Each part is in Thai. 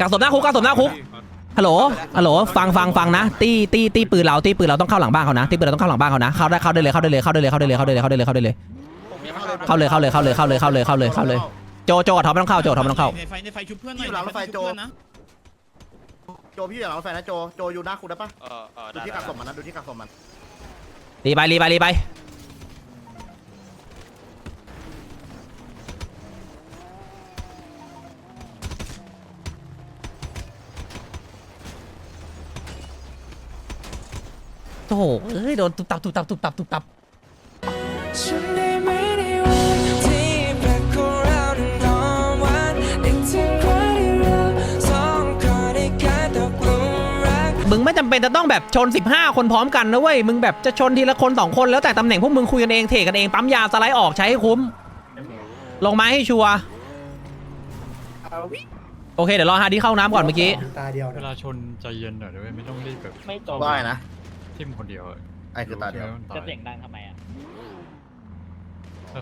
กักศพหน้าคุกกักศพหน้าคุกฮัลโหลฮัลโหลฟังฟังฟังนะ ตีตีตีปืนเราตีปืนเราต้องเข้าหลังบ้านเขานะตีปืนเราต้องเข้าหลังบ้านเขานะเข้าได้เข้าได้เลยเข้าได้เลยเข้าได้เลยเข้าได้เลยเข้าได้เลยเข้าได้เลยเข้าได้เลยเข้าเลยเข้าเลยเข้าเลยเข้าเลยเข้าเลยเข้าเลยเข้าเลยโจโจกับท็อปไม่ต้องเข้าโจท็อปไม่ต้องเข้าในไฟในไฟชุบเพื่อนหน่อยหลังรถไฟโจนะโจพี่อยู่หลังรถไฟนะโจโจอยู่หน้าคุกได้ปะดูที่ได้กักศพมันนะดูที่กักศพมันรีไปรีไปรีไป โอ้โหเอ้ยโดนตุบตับตุบตับตุบตับตุบตับฉันได้ไหมในวันที่แปลกของเรานั้นหอมหวานนึกถึงวันที่เราสองคนได้กลายตกหลุมรัก มึงไม่จำเป็นจะต้องแบบชน 15 คนพร้อมกันนะเว้ยมึงแบบจะชนทีละคน2คนแล้วแต่ตำแหน่งพวกมึงคุยกันเองเทกันเองปั๊มยาสไลด์ออกใช้ให้คุ้ม ลงไม้ให้ชัวร์โอเคเดี๋ยวรอฮาร์ดี้เข้าน้ำก่อนเมื่อกี้ ตาเดียวเวลาชนใจเย็นหน่อยด้วยไม่ต้องรีบแบบไม่จบว่ายนะ ทิ่มคนเดียวอะไอ้คือตาเดียวจะเสียงดังทำไมอะ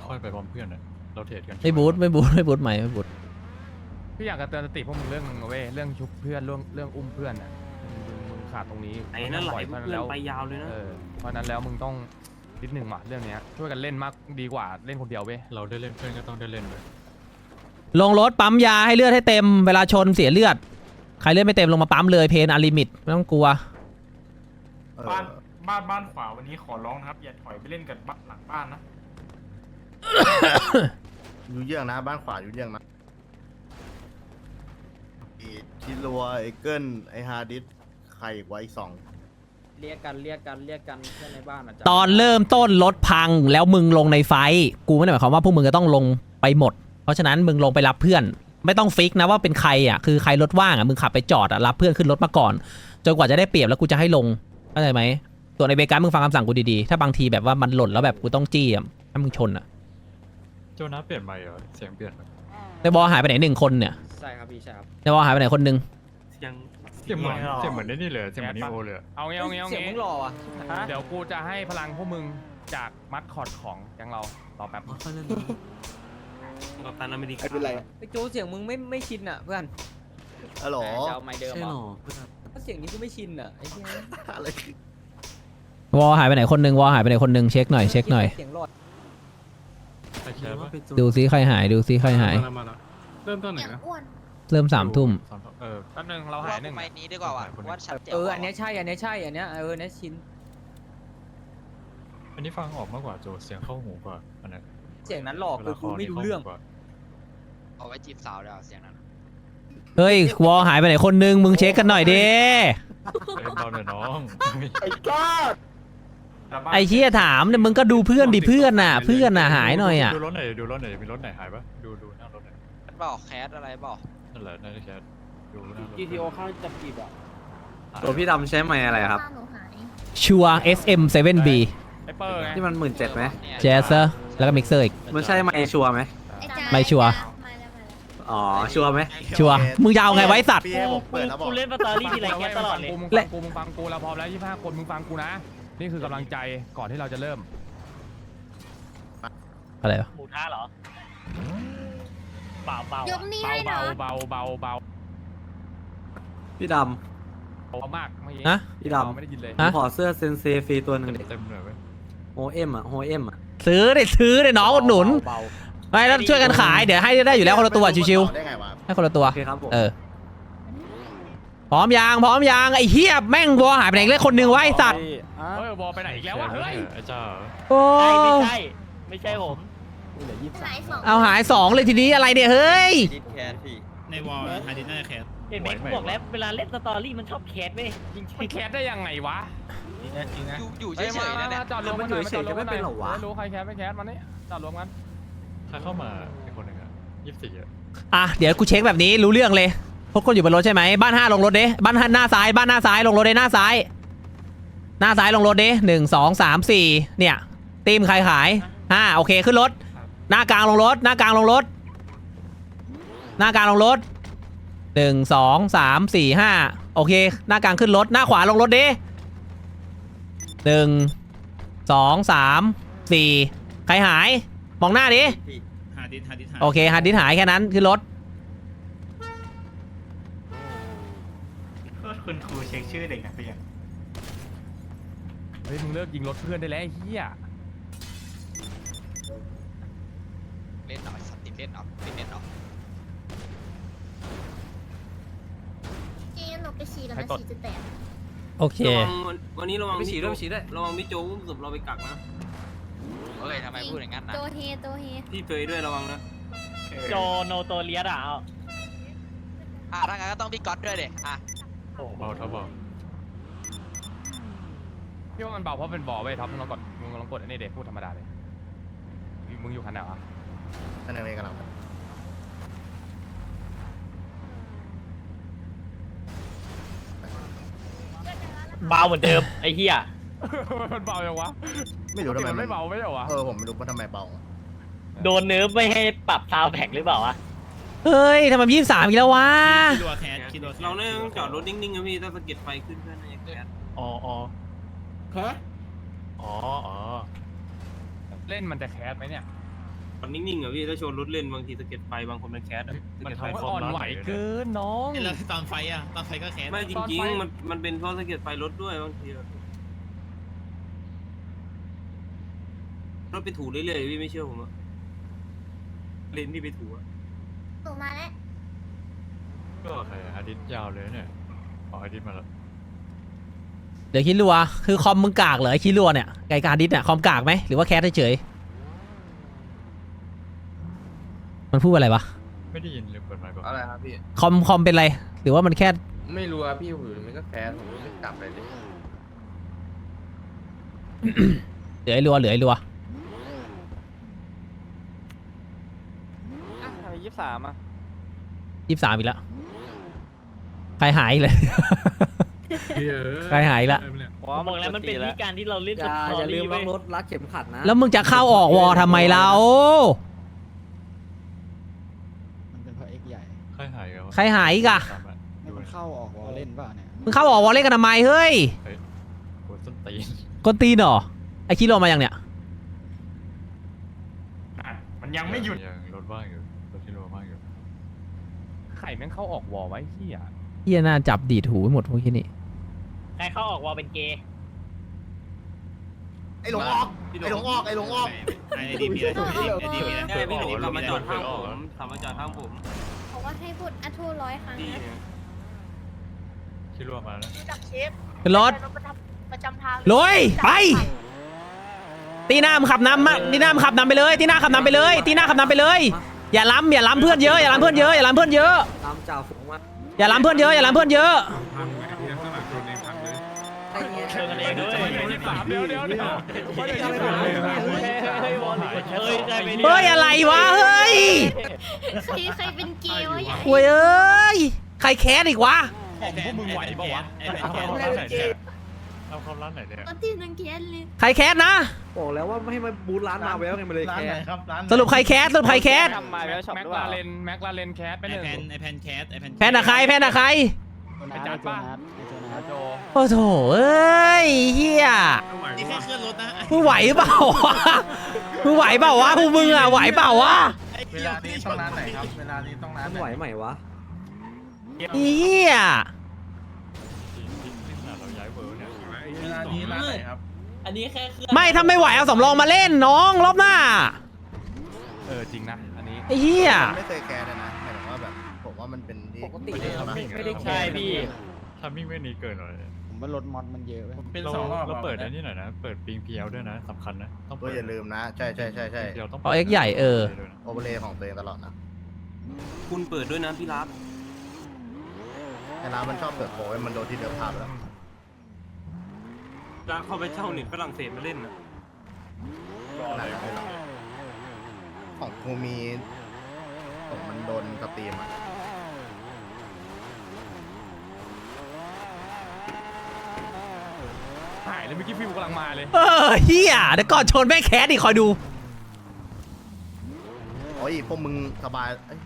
ค่อยๆไปพร้อมเพื่อนอะเราเทรดกันไม่บูทไม่บูทไม่บูทใหม่ไม่บูทพี่อยากจะเตือนสติพวกมึงเรื่องนึงนะเว้ยเรื่องชุบเพื่อนเรื่องเรื่องอุ้มเพื่อนอะมึงมึงขาดตรงนี้ไอ้นั่นไหลปล่อยเพื่เพอนราะฉะนั้นแล้วไปยาวเลยนะ เออเพราะฉะนั้นแล้วมึงต้องนิดหนึ่งว่ะเรื่องเนี้ยช่วยกันเล่นมากดีกว่าเล่นคนเดียวเว้ยเราได้เล่นเพื่อนก็ต้องได้เล่นเลยลงรถปั๊มยาให้เลือดให้เต็มเวลาชนเสียเลือด ใครเลือดไม่เต็มลงมาปั๊มเลยเพนอาลิมิตไม่ต้องกลัว เออ บ้านบ้านบ้านขวาวันนี้ขอร้องนะครับ อย่าถอยไปเล่นกับบ้านหลังบ้านนะอยู่เยื่องนะ บ้านขวาอยู่เยื่องนะอีทิลัวไอ้เกิลไอ้ฮาร์ดิสใครอีกไว้อีกสองเรียกกันเรียกกันเรียกกันเพื่อนในบ้านอะตอนเริ่มต้นรถพังแล้วมึงลงในไฟท์กูไม่ได้หมายความว่าพวกมึงจะต้องลงไปหมด เพราะฉะนั้นมึงลงไปรับเพื่อน ไม่ต้องฟิกนะว่าเป็นใครอะคือใครรถว่างอะมึงขับไปจอดอะรับเพื่อนขึ้นรถมาก่อนจนกว่าจะได้เปรียบแล้วกูจะให้ลง เข้าใจไหมส่วนในเบกัสมึงฟังคำสั่งกูดีๆ ถ้าบางทีแบบว่ามันหล่นแล้วแบบกูต้องจี้อะถ้ามึงชนอะโจนัสเปลี่ยนใหม่เหรอเสียงเปลี่ยนไหมในบอลหายไปไหนหนึ่งคนเนี่ยใช่ครับพี่ใช่ครับในบอลหายไปไหนคนหนึ่งยังเสียงเหมือนเสียงเหมือนได้นี่เลยเสียงเหมือนนิโอเลยอะเอางี้เอางี้เอาเสียงงี้มึงหล่ออะเดี๋ยวกูจะให้พลังพวกมึงจากมัดคอร์ดของแก๊งเรารอแป๊บกับตันอเมริกาไม่เป็นไรไอ้โจเสียงมึงไม่ไม่ชินอะเพื่อนฮัลโหลจะเอาไมค์เดิมเหรอเสียงนี้กูไม่ชินอะไอ้เหี้ยอะไรคือวอลหายไปไหนคนหนึ่งวอลหายไปไหนคนหนึ่งเช็คหน่อยเช็คหน่อย เสียงหลอดใครแคร์ปะดูซิใครหายดูซิใครหายเริ่มต้นไหนนะเริ่มสามทุ่มสามทุ่มเออแป๊บนึงเราหายหนึ่งไม้นี้ดีกว่าว่ะว่าชัดเจนเอออันเนี้ยใช่อันเนี้ยใช่อันเนี้ยเออเนี้ยชินอันนี้ฟังออกมากกว่าโจเสียงเข้าหูกว่าอันนั้นเสียงนั้นหลอกเวคือลาคกูอไม่นี่รู้เข้าเรื่องหูกว่าเอาไว้จีบสาวเดี๋ยวเสียงนั้น เฮ้ยวอลหายไปไหนคนหนึ่งมึงเช็คกันหน่อยดิเล่นเบาหน่อยน้องไอ้ก้าไอ้เชี่ยถามเนี่ยมึงก็ดูเพื่อนดิเพื่อนน่ะ เพื่อนน่ะหายหน่อยอะดูรถไหนอยดูรถไหนอยมีรถไหนหายปะดูดูหน้ารถหน่อยบอกแคสอะไรบอกนั่นแหละน่าจะแคสดูหน้ารถ GTO ข้างจับกีบอะตัวพี่ดำใช้ไม้อะไรครับชัว SM 7B ไอ้เปอร์ไงที่มันหมื่นเจ็ดไหมแจสเซอร์แล้วก็มิกเซอร์อีกมันใช่ไม้ชัวร์ไหมไม่ชัวร์ อ๋อ ชัวร์ไหม ชัวร์มึงจะเอาไงไว้สัตว์ พี่ให้ผมเปิดแล้วบอก กูเล่นสตอรี่ทีไรแค่ตลอดเลย มึงและฟังกูมึงฟังกูเราพร้อมแล้วยี่ห้าคนมึงฟังกูนะ นี่คือกำลังใจก่อนที่เราจะเริ่ม อะไรวะ หมูท่าเหรอเปล่าเปล่ายกนี้เบาให้เบาเนาะ เบาเบาเบาพี่ดเบามากเมื่อกี้ฮะำ พี่เราดำไม่ได้ยินเลยฮะขอเสื้อเซนเซฟรีตัวหนึ่งดิเต็มเลยเว้ย โฮเอ็มอะโฮเอ็มอะซื้อดิซื้อดิน้องอุดหนุน เบา ไม่แล้วช่วยกันขายเดี๋ยวให้ได้อยู่แล้วคนละตัวชิวได้ไงวะๆให้คนละตัว โอเคครับผม เออ พร้อมยางพร้อมยางไอ้เฮียแม่งวอลหายไปไหนเลยคนหนึ่งไวะไอ้สัตว์เฮ้ยบอลไปไหนอีกแล้ววะเฮ้ยไอ้เจ้าเหรอโอ้ไม่ใช่ ไม่ใช่ผมเอาหายสองเลยทีนี้อะไรเนี่ยเฮ้ย ดิสแคสพี่ ในวอลฮาร์ดิน่าจะแคสเห็นไหมกูบอกแล้วเวลาเล่นสตอรี่มันชอบแคสเว้ยจริงมันแคสได้ยังไงวะจริงนะจริงนะอยู่อยู่ฮ้เฉยๆนะเนี่ย จอดรวมกันหน่อยจอดรวมกันหน่อยไม่รู้ใครแคสไม่แคสมานี่จอดรวมกัน ใครเข้ามาไอ้คนหนึ่งอะยี่สิบสี่อะอะเดี๋ยวกูเช็คแบบนี้รู้เรื่องเลยพวกคนอยู่บนรถใช่ไหมบ้านห้าลงรถเด้บ้านห้าหน้าซ้ายบ้านหน้าซ้ายลงรถเด้หน้าซ้าย หน้าซ้ายลงรถเด้หนึ่งสองสามสี่เนี่ยตีมใครขายห้าโอเคขึ้นรถ หน้ากลางลงรถ หน้ากลางลงรถ หน้ากลางลงรถหนึ่งสองสามสี่ห้าโอเค หน้ากลางขึ้นรถ หน้าขวาลงรถดิหนึ่งสองสามสี่ใครหาย มองหน้าดิฮาร์ดิสฮาร์ดิสหายโอเคฮันดิสหายแค่นั้นขึ้นรถคุณครูเช็คชื่อเด็กนักเรียนเฮ้ยมึงเลิกยิงรถเพื่อนได้แล้วไอ้เฮียเล่นหน่อยสติเล่นหน่อยเล่นหน่อยเกมหนูไปฉี่แล้วนะฉี่จะแตกโอเควันนี้ระวังไปฉีดด้วยไปฉีดด้วยระวังมิโจอุ้มศพเราไปกักนะ เฮ้ยทำไมพูดอย่างนั้นนะ โตเฮโตเฮพี่เฟยด้วยระวังนะโจโนโตเลียสอะเอาอะถ้างั้นก็ต้องพี่ก๊อตด้วยเด็อะเบาเท่าเบาพี่ว่ามันเบาเพราะเป็นบ่อไว้ยท็อปมึงลองกดมึงลองกดอันนี้เด็พูดธรรมดาเลยมึงอยู่คันไหนวะนั่นเองกันเราเบาเหมือนเดิมไอ้เหี้ย มันเบายังวะไม่รู้ทำไมนนไม่เบาไม่ใช่เหรอวะเออผมไม่รู้ว่าทำไมเบาโดนเนิร์ฟไม่ให้ปรับซาวด์แพ็กหรือเปล่าวะเฮ้ยทำไมยี่สามอีกแล้ววะ คิดว่าแคสคิดว่าแคสเราเนี่ยต้องจอดรถนิ่งๆนะพี่ถ้าสะเก็ดไฟขึ้นเพื่อนน่าจะแก๊สอ๋ออ๋อแค่อ๋ออ๋อเล่นมันจะแคสไหมเนี่ยจอดนิ่งๆอะพี่ถ้าชนรถเล่นบางทีสะเก็ดไฟบางคนมันแคสอะมันเขาทำก็ความอ่อนร้อนไหวเกินน้องเอ้ยแล้วตอนไฟอะตอนไฟก็แคสไม่จตอนริงไฟๆมันมันเป็นเพราะสะเก็ดไฟรถด้วยบางทีอะร ถไปถูเรื่อยๆพี่ไม่เชื่อผมอะเลนที่ไปถูอะหนูมาแล้วก็ใครอะอาทิตย์ยาวเลยเนี่ยอ๋ออาทิตย์มาแล้วเดี๋ยวคิดรัวคือคอมมึงกากเหรอไอ้คิดรัวเนี่ยไกการดิสเนี่ยคอมกากไหมหรือว่าแคสเฉยๆมันพูดอะไรวะไม่ได้ยินหรือเปิดไมค์ก่อนอะไรครับพี่ คอมคอมเป็นไร หรือว่ามันแค่ ไม่รู้อะพี่หือมันก็แคสผมไม่กลับเลยดิ เหลือไอ้รัวเหลือไอ้รัว ทำไมยี่ สามอะยี่สามอีกแล้วใครหายอีกเลยใครหายอีกแล้วบอกแล้วมันเป็นวิธีการที่เราเล่นสตอรี่เว้ยรักเข็มขัดนะแล้วมึงจะเข้าออกวอทำไมเรามันเป็นเพราะเอ็กใหญ่ใครหายกันวะใครหายอีกอะตามมาให้มันเข้าออกวอลเล่นเปล่าเนี่ยมึงเข้าออกวอลเล่นกันทำไมเฮ้ยกดส้นตีนคนตีนเหรอไอ้คิดรัวมายังเนี่ยอะมันยังไม่หยุด ยังรถว่างอยู่รถที่รถว่างอยู่ ไข่แม่งเข้าออกวอไว้เฮียเฮียน่าจับดีดหูไปหมดพวกนี้นี่ใครเข้าออกวอลเป็นเกย์ไอ้หลงออกไอ้หลงออกไอ้หลงออกไอ้ดีพีอะไรไอ้ดีพีอะไรใช่พี่ผมขับมาจอดข้างผมขับมาจอดข้างผมบอกว่าให้พูดอัทูร้อยครั้งดีนะเนี่ยที่รวมมาแล้วดักเชฟขึ้นรถประจำทางลุยไปตีหน้ามึงขับนำมาตีหน้ามึงขับนำไปเลยตีหน้าขับนำไปเลยตีหน้าขับนำไปเลย อย่าล้ำอย่าล้ำเพื่อนเยอะอย่าล้ำเพื่อนเยอะอย่าล้ำเพื่อนเยอะตามจ่าฝูงมาอย่าล้ำเพื่อนเยอะอย่าล้ำเพื่อนเยอะเชิญกันเองด้วยสามเดี๋ยวเดี๋ยวเดี๋ยวไม่ได้ยินเฮ้เลยยเฮ้ยวอลเฮ้ยใช่ไหมเฮ้ยอะไรวะเฮ้ยใครใครเป็นเกย์วะใหญ่โวยเอ้ยใครแคสอีกวะของพวกมึงไหวปะวะไอ้แพนแคส เอาเข้าร้านไหนเนี่ยเอาเข้าร้านไหนเนี่ยตอนที่นึงเกย์เลยใครแคสนะ บอกแล้วว่าไม่ให้มาบูทร้านมาแววไงมาเลยร้านแค่ไหนครับร้านสรุปใครแคสสรุปใครแคสทำมาแววช็อปแม็กหรือเปลาล่าเรนแม็กลาเรนแคสไปไอ้หนึ่งแพนไอ้แพนแคสไอ้แพนแพนอะใครแพนอะใครไปจัดป่ะไอ้โจนัสโจโอ้โถเอ้ยเฮียนี่แค่เคลื่อนรถนะมึงไหวเปล่าวะมึงไหวเปล่าวะพวกมึงอะไหวเปล่าวะเวลานี้ต้องร้านไหนครับ เวลานี้ต้องร้านมันไหวไหมวะเฮียานี้ร้านไหนครับ อันนี้แค่เครื่องไม่ถ้าไม่ไหวเอาสำรองมาเล่นน้องรอบหน้าเออจริงนะอันนี้ ไอ้เหี้ยมันไม่เคยแคสเลยนะหมายถึงว่าแบบผมว่ามันเป็นที่ปกติไม่ได้ทำไม่นะไม่ได้ใช่พี่ทำมิ่งไม่นี้เกินหน่อยผมว่ารถมอดมันเยอะเว้ยเป็นเราสองรอบเราเปิดอันนี้หน่อยนะ เปิดปิงพีเอลด้วยนะสำคัญนะต้องก็เปิดอย่าลืมนะ ใช่ใช่ใช่ใช่เดี๋ยวต้องเอาเอ็กใหญ่เออ โอเวอร์เลย์ของตัวเองตลอดนะคุณเปิดด้วยนะพี่รักไอ้ร้านมันชอบเปิดโผล่ให้มันโดนที่เดิมภาพแล้ว รักเข้าไปเช่าเน็ตฝรั่งเศสมาเล่นนะขนาดนั้นเลยเหรอของกูมีของมันโดนสตรีมอะหายเลยเมื่อกี้ฟิวกำลังมาเลย เออเฮียเดี๋ยวก่อนชนแม่งแคสดิคอยดู โอ้ยพวกมึงสบายเอ้ย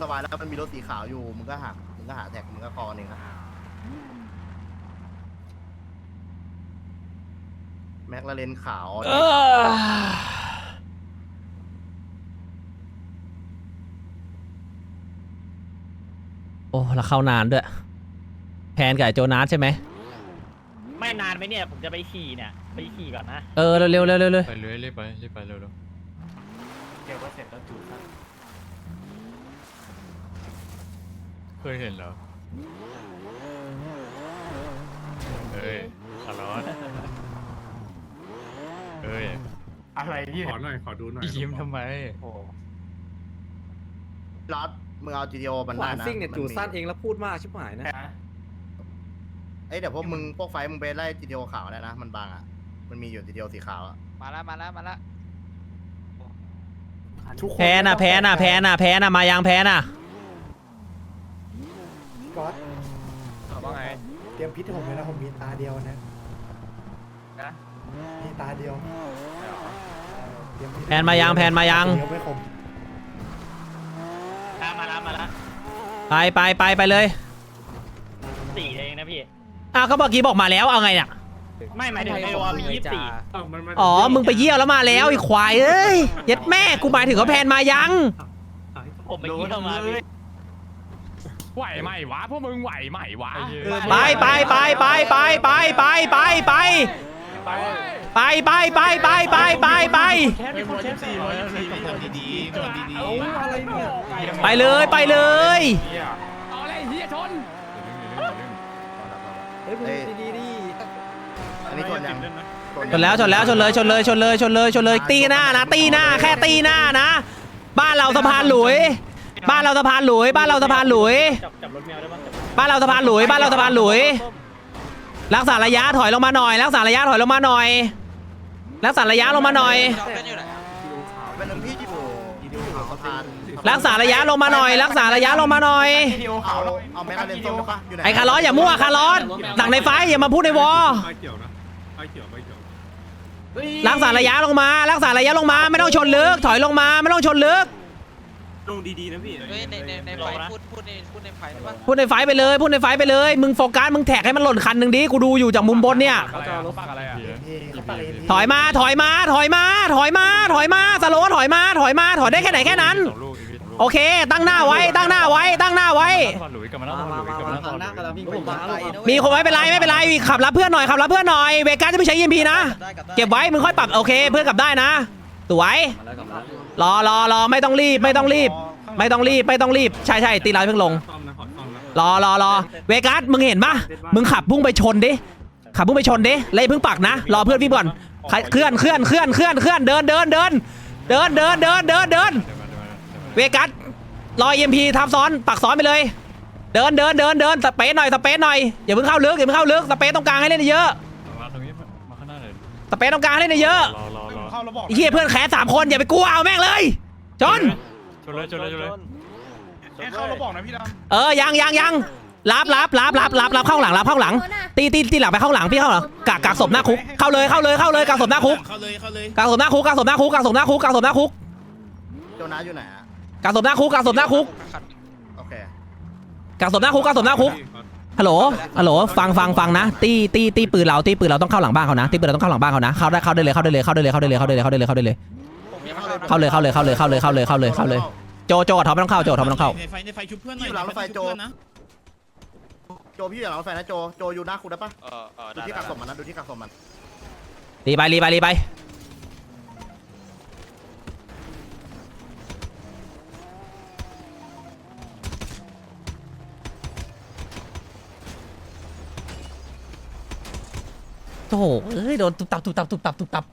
สบายแล้วมันมีรถสีขาวอยู่ มึงก็หักมึงก็หาแท็กมึงก็คอหนึ่งนะ แม็กลาเรนขาวเออโอ้แล้วเข้านานด้วยแพนกับไอ้โจนาสใช่ไหมไม่นานไหมเนี่ย ผมจะไปขี่เนี่ย ไปขี่ก่อนนะ เออ เร็วเร็วเร็วเร็วเร็วไปเลยรีบไปรีบไปเร็วเดี๋ยวก็เสร็จแล้วจูดครับๆเคยเห็นเหรอเอ้ยคาร์ลอส เอ้ยอะไรเนี่ยขอหน่อยขอดูหน่อยยิ้มทำไม โอ้รอดมึงเอา GTO มันได้นะซิ่งเนี่ยจูสั้นเองแล้วพูดมากชิบหายนะเอ้ยเดี๋ยวพวกมึงพวกไฟมึงไปไล่ GTO ขาวได้นะ มันบางอะ มันมีอยู่ GTO สีขาวอะ มาแล้วมาแล้วมาแล้วแพนอะแพนอะแพนอะแพนอะมายังแพนอะ ก๊อตว่าไง เตรียมพิษให้ผมเลยนะผมมีตาเดียวนะนะ มีตาเดียวเตรียมพิษแพนมายังแพนมายัง เดียวไม่คมมาแล้วมาแล้วไปไปไปไปเลยสี่เองนะพี่ อ้าวก็เมื่อกี้บอกมาแล้วเอาไงเนี่ยไม่หมายถึงในวอลมียี่สิบสี่อ๋อมึงไปเยี่ยวแล้วมาแล้วไอีควายเอ้ยเย็ดแม่กูหมายถึงว่าแพนมายัง ผมไปขี่เข้ามาพี่ไหวไหมวะพวกมึงไหวไหมวะไปไปไปไปไปไปไปไปไปไป ไปไปไปไปไปไปไปแคสมีคนแคสสี่ร้อยสี่ทำดีๆทำดีไปเลยไปเลยเอาอะไรเฮียชนเฮ้ยดีดีอันนี้ชนยังชนแล้วชนแล้วชนเลยชนเลยชนเลยชนเลยชนเลยตีหน้านะ ตีหน้าแค่ตีหน้านะ บ้านเราสะพานหลุย บ้านเราสะพานหลุย บ้านเราสะพานหลุยจับจับรถแมวได้ปะจับบ้านเราสะพานหลุยบ้านเราสะพานหลุยรักษาระยะถอยลงมาหน่อยรักษาระยะถอยลงมาหน่อย รักษาระยะลงมาหน่อยน้องเป็นอยู่ไหนอะเป็นหนึ่งที่อยู่อยู่สะพานรักษาระยะลงมาหน่อย รักษาระยะลงมาหน่อยวิดีโอเอาขาวแล้วเอาแมกกาเลนส้มได้ปะอยู่ไหนไอ้คาร์ลอสอย่ามั่วคาร์ลอสหนังในไฟอย่ามาพูดในวอไฟเขียวนะไฟเขียวไฟเขียวรักษาระยะลงมา รักษาระยะลงมาไม่ต้องชนลึกถอยลงมาไม่ต้องชนลึก ลงดีๆนะพี่เฮ้ยในในในไฟพูดพูดในพูดในไฟได้ปะพูดในไฟไปเลยพูดในไฟไปเลย มึงโฟกัสมึงแท็กให้มันหล่นคันหนึ่งดิกูดูอยู่จากมุมบนเนี่ยอะไรอะรถปักอะไรอะ ถอยมาถอยมาถอยมาถอยมาถอยมาสโลว์ถอยมาถอยมาถอยได้แค่ไหนแค่นั้น สองลูกอีกสองลูกโอเค ตั้งหน้าไว้ตั้งหน้าไว้ตั้งหน้าไว้สะพานหลุยส์กลับมาแล้วสะพานหลุยส์กลับมาแล้วสะพานหลุยส์ผมมาอะไรมีคนไว้เป็นไรไม่เป็นไรขับรับเพื่อนหน่อยขับรับเพื่อนหน่อยเวกัสจะไม่ใช้ EMP นะ เก็บไว้มึงค่อยปรับโอเค เพื่อนกลับได้นะสวยรอรอรอไม่ต้องรีบไม่ต้องรีบ ไม่ต้องรีบไม่ต้องรีบใช่ใช่ตีเราเพิ่งลงซ่อมนะขอซ่อมนะรอรอรอเวกัสมึงเห็นปะมึงขับพุ่งไปชนดิ ขับพุ่งไปชนดิเลยเพิ่งปักนะ รอเพื่อนพี่ก่อนใครเคลื่อนเคลื่อนเคลื่อนเคลื่อนเคลื่อนเดินเดินเดินเดินเดินเดินเดินเดินเดี๋ยวมาเดี๋ยวมาเดี๋ยวมาเวกัสรอเอ็มพีทับซ้อนปักซ้อนไปเลย เดินเดินเดินเดินสเปซหน่อยสเปซหน่อยอย่าเพิ่งเข้าลึกอย่าเพิ่งเข้าลึกสเปซตรงกลางให้เล่นเยอะมาตรงนี้มามาข้างหน้าหน่อยสเปซตรงกลางให้เล่นเยอะรอรอรอเข้าแล้วบอกไอ้เฮียเพื่อนแคสสามคนอย่าไปกลัวเอาแม่งเลยจนชนเลยชนเลยชนเลยแค่เข้าแล้วบอกนะพี่ดเออยังยังยัง รับรับรับรับรับรับเข้าหลังรับเข้าหลัง ตีตีตีหลังไปเข้าหลังพี่เข้าหลังกากกากศพหน้าคุกเข้าเลยเข้าเลยเข้าเลยกากศพหน้าคุกเข้าเลยเข้าเลยกากศพหน้าคุกกากศพหน้าคุกกากศพหน้าคุกกากศพหน้าคุกโจนาอยู่ไหนอะกากศพหน้าคุกกากศพหน้าคุกโอเคกากศพหน้าคุกกากศพหน้าคุกฮัลโหลฮัลโหลฟังฟังฟังนะ ตีตีตีปืนเราตีปืนเราต้องเข้าหลังบ้านเขานะตีปืนเราต้องเข้าหลังบ้านเขานะเข้าได้เข้าได้เลยเข้าได้เลยเข้าได้เลยเข้าได้เลยเข้าได้เลยเข้าได้เลยเข้าได้เลยผมยังไม่เข้านะเข้าเลยเข้าเลยเข้าเลยเข้าเลยเข้าเลยเข้าเลยเข้าเลยโจโจกับท็อปไม่ต้องเข้าโจกับท็อปไม่ต้องเข้าในไฟในไฟชุบเพื่อนหน่อยอยู่หลังรถไฟโจชุบเพื่อนนะ โจพี่อยู่หลังรถไฟนะโจโจอยู่หน้าคุณได้ปะเออเออดูได้ที่ได้กักศพมันนะดูที่กักศพมันรีไปรีไปรีไปโอ้โหเอ้ยโดนตุบตับตุบตับตุบตับตุบตับ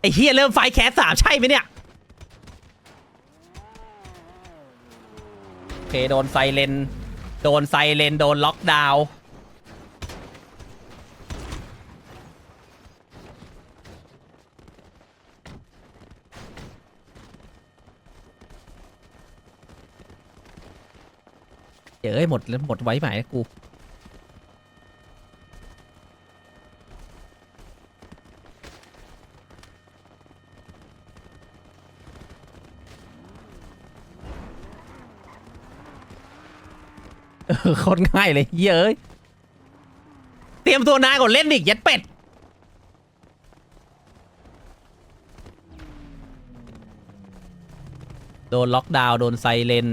ไอ้เฮียเริ่มไฟแคสสามใช่ไหมเนี่ย เคโดนไซเลน โดนไซเลน โดนล็อกดาวน์เดี๋ยวเอ้ยหมดแล้วหมดไว้ไหมกู โคตรง่ายเลยเย้ยเตรียมตัวนายก่อนเล่นอีกยัดเป็ด โดนล็อกดาวน์โดนไซเลน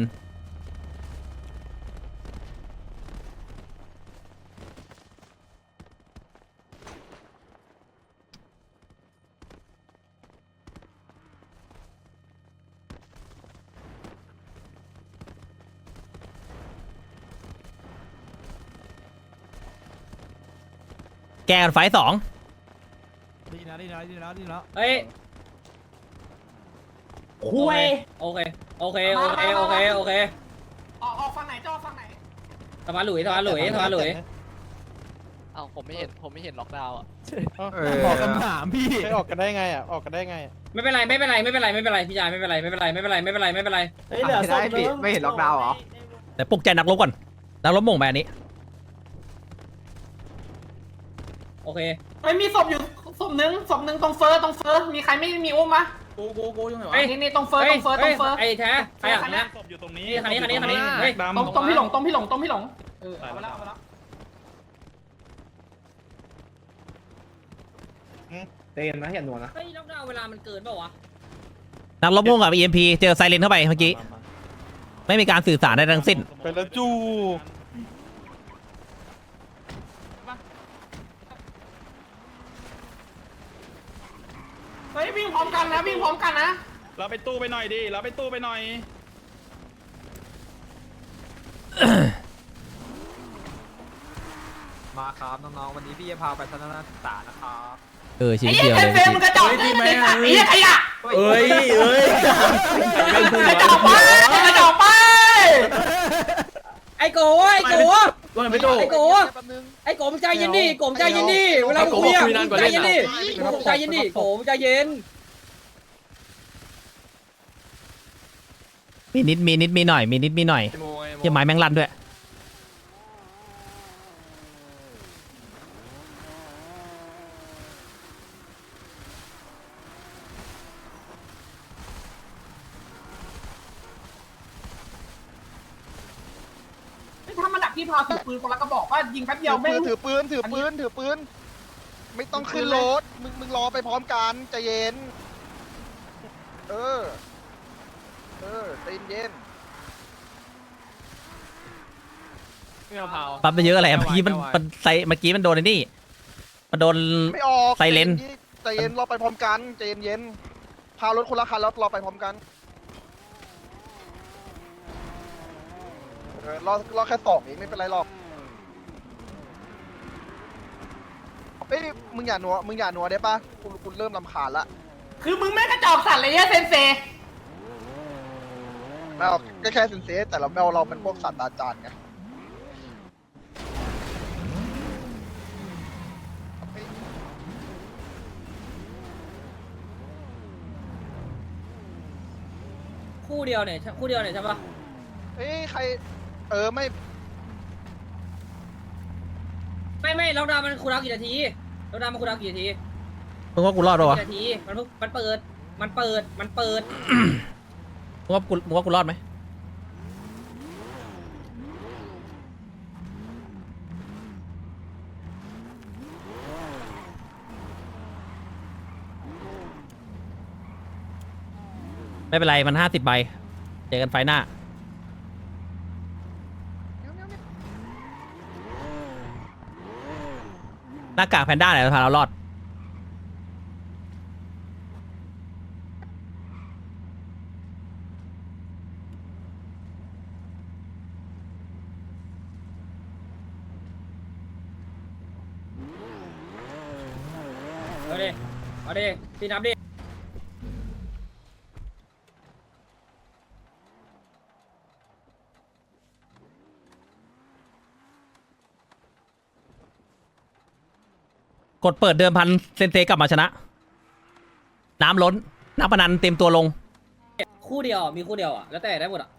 แก้กันไฟต์สองดีนะดีนะดีนะดีนะเฮ้ยคุยโอเคโอเคโอเคโอเคโอเคออกออกฝั่งไหนจอฝั่งไหนสมาร์ทหลุยสมาร์ทหลุยสมาร์ทหลุยเอ้าผมไม่เห็นผมไม่เห็นล็อกดาวน์อะออกคำถามพี่ออกกันได้ไงอะออกกันได้ไงไม่เป็นไรไม่เป็นไรไม่เป็นไรไม่เป็นไรพี่ชายไม่เป็นไรไม่เป็นไรไม่เป็นไรไม่เป็นไรไม่เป็นไรเฮ้ยเหลือศพนึงไม่เห็นล็อกดาวน์เหรอแต่ปลุกใจนักรบก่อนนักรบหม่งไปอันนี้ เคไม่มีศพอยู่ศพนึงศพนึงตรงเฟิร์สตรงเฟิร์สมีใครไม่มีอุ้มมะกูกูกูยังไงวะนี่นี่ตรงเฟิร์สตรงเฟิร์สตรงเฟิร์สไอ้แท้ใครอะคันนะนี้ศพอยู่ตรงนี้นี่คันนี้คันนี้คันนี้เฮ้ย ตรงตรงพี่หลงตรงพี่หลงตรงพี่หลงเออเอาไปแล้วเอาไปแล้วเต้นนะอย่าหนวนะเฮ้ยล็อกดาวน์เวลามันเกินเปล่าวะนักรบม่วงกับ EMP เจอไซเรนเข้าไปเมื่อกี้ ไม่มีการสื่อสารใดทั้งสิ้น ไปแล้วจู เฮ้ย วิ่งพร้อมกันนะวิ่งพร้อมกันนะเราไปตู้ไปหน่อยดิเราไปตู้ไปหน่อย มาครับน้องๆ วันนี้พี่จะพาไปทัศนศึกษานะครับเออชิ้นไอ้เดียวเหี้เลยยเฟรมมึงกระจอกจริงไหมไอ้เหี้ยขยะเอ้ยเอ้ยกระจอกไปกระจอกไปไอ้โกไอ้โก ว่าไม่โดไอ้โกไอ้โกมึงใจเย็นดิโกมึงใจเย็นดิเวลามึงคุยอะมึงใจเย็นดิมึงใจเย็นดิโกมึงใจเย็น มีนิดมีนิดมีหน่อยมีนิดมีหน่อยเหี้ยังไม้แมงลันด้วย ถ้ามาดักที่ พาวถือปืนคนละกระบอกว่ายิงแป๊บเดียวไม่ถือปืนถือปืนถือปืน ไม่ต้องขึ้นรถมึงมึงรอไปพร้อมกันใจเย็น เออ เออใจเย็น ไม่เอาเผาปั๊บไปเยอะอะไรอะเมื่อกี้มันมันไซเมื่อกี้มันโดนไอ้นี่ มันโดน ไม่ออกไซเลนใจเย็นรอไปพร้อมกันใจเย็นเย็นพารถคนละคันแล้วรอไปพร้อมกัน เออรอรอแค่สองเองไม่เป็นไรหรอกเอ้ยมึงอย่านัวมึงอย่านัวได้ปะกูกูเริ่มลำคาญละคือมึงแม่งกระจอกสัตว์เลยเนี่ยเซนเซไม่เอาแค่แค่เซนเซแต่เราไม่เอาเราเป็นพวกศาสตราจารย์ไงคู่เดียวเนี่ยคู่เดียวเนี่ยใช่ปะเอ้ยใคร เออไม่ไม่ไม่ล็อกดาวน์มันคูลดาวน์กี่นาทีล็อกดาวน์มันคูลดาวน์กี่นาทีมึงว่ากูรอดปะวะกี่นาทีมันเพิ่งมันเปิด มันเปิดมันเปิดมึงว่ากูมึงว่ากูรอดไหมไม่เป็นไรมันห้าสิบใบเจอกันไฟหน้า หน้ากากแพนด้าเนี่ยจะพาเรารอด เอาดิ เอาดิ พี่นับดิ กดเปิดเดิมพันเซนเตกลับมาชนะ น้ำล้นนักพนันเต็มตัวลง คู่เดียวมีคู่เดียวอะแล้วแต่ได้หมดอะ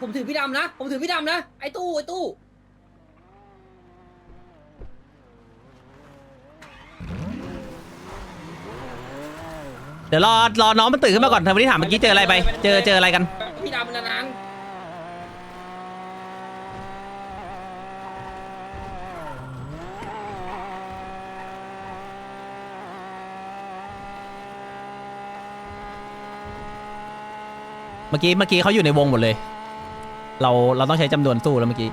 ผมถือพี่ดำนะ ผมถือพี่ดำนะ ไอ้ตู้ไอ้ตู้ ดี๋ยวรอรอน้องมันตื่นขึ้นมาก่อนทำวันนี้ถามเมื่อกี้เจออะไรไป เจอเจออะไรกัน พี่ดำนานเมื่อกี้เมื่อกี้เขาอยู่ในวงหมดเลย เราเราต้องใช้จำนวนสู้แล้วเมื่อกี้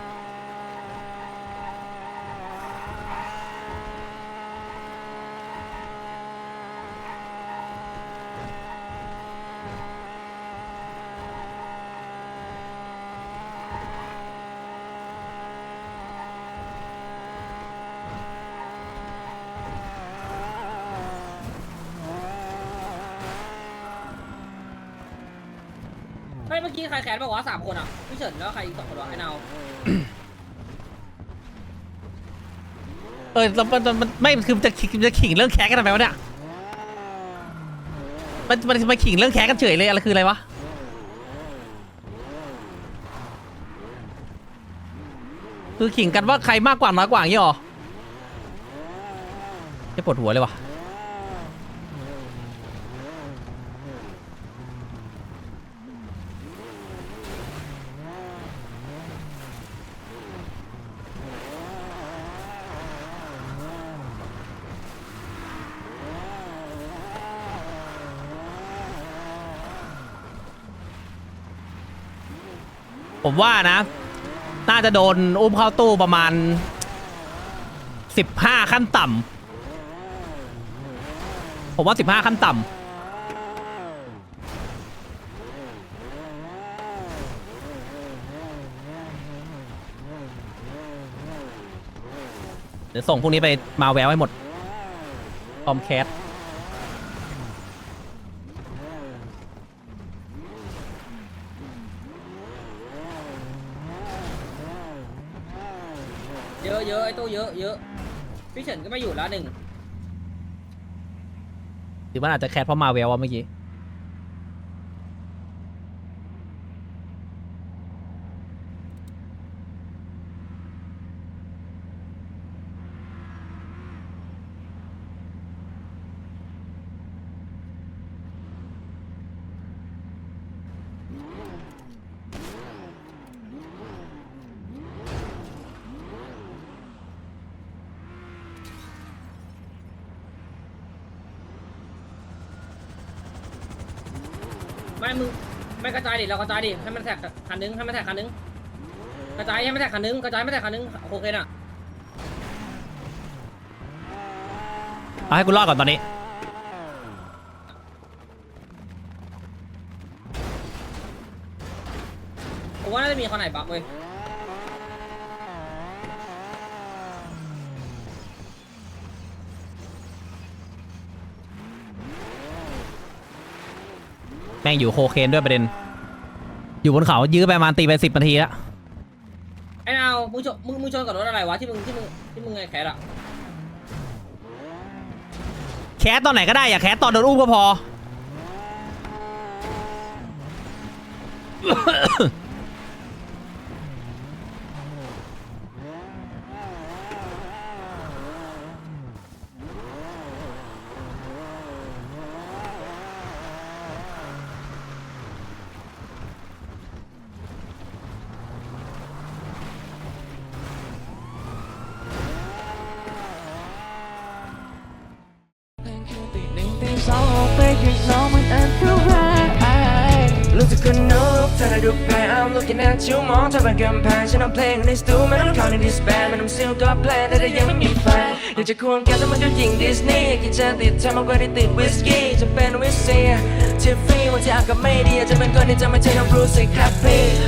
เมื่อกี้ใครแขนบอกว่าสามคนอะพี่เฉินแล้วใครอีกสองคนวะไอ้นาวเออแล้วมันมันไม่คือจะจะขิงเรื่องแคสกันทำไมวะเนี่ยมันมันมาขิงเรื่องแคสกันเฉยเลยอะไรคืออะไรวะคือขิงกันว่าใครมากกว่าน้อยกว่าอย่างนี้หรอจะปวดหัวเลยวะ ผมว่านะ น่าจะโดนอุ้มเข้าตู้ประมาณสิบห้าขั้นต่ำผมว่าสิบห้าขั้นต่ำเดี๋ยวส่งพวกนี้ไปมาแววให้หมดคอมแคส เยอะเยอะไอ้ตู้เยอะเยอะพี่เฉินก็ไม่อยู่แล้วหนึ่ง หรือมันอาจจะแคทเพราะมาแววว่าเมื่อกี้ ไม่มึงไม่กระจาย ดิเรากระจายดิให้มันแท็กคันนึงให้มันแท็กคันนึงกระจายให้มันแท็กคันนึงกระจายไม่แท็กคันนึงโอเคน่ะเอาให้กูรอดก่อนตอนนี้ผมว่าน่าจะมีคนไหนบักเว้ยแม่งอยู่โคเคนด้วยประเด็น อยู่บนเขายื้อไปประมาณตีไปสิบนาทีแล้วไอ้นาวมึงชนมึงมึงชนกับรถอะไรวะที่มึงที่มึงที่มึงไงแคสอะแคสตอนไหนก็ได้อย่าแคสตอนโดนอุ้มก็พอ ชูมองเธอเป็นกำแพงฉันเอาเพลงในสตูไม่ต้องเข้าในดิสแบนไม่ต้องซิลก็แพลนแต่ถ้ายังไม่มีแฟนอยากจะควงแกแต่มันก็ยิงดิสนีย์กินจะติดเธอมากกว่าที่ติดวิสกี้จะเป็นวิสเซียที่ฟรีวันที่อากาศไม่ดีจจะเป็นคนที่จะไม่ใช่น้องบรูซสิครับพี่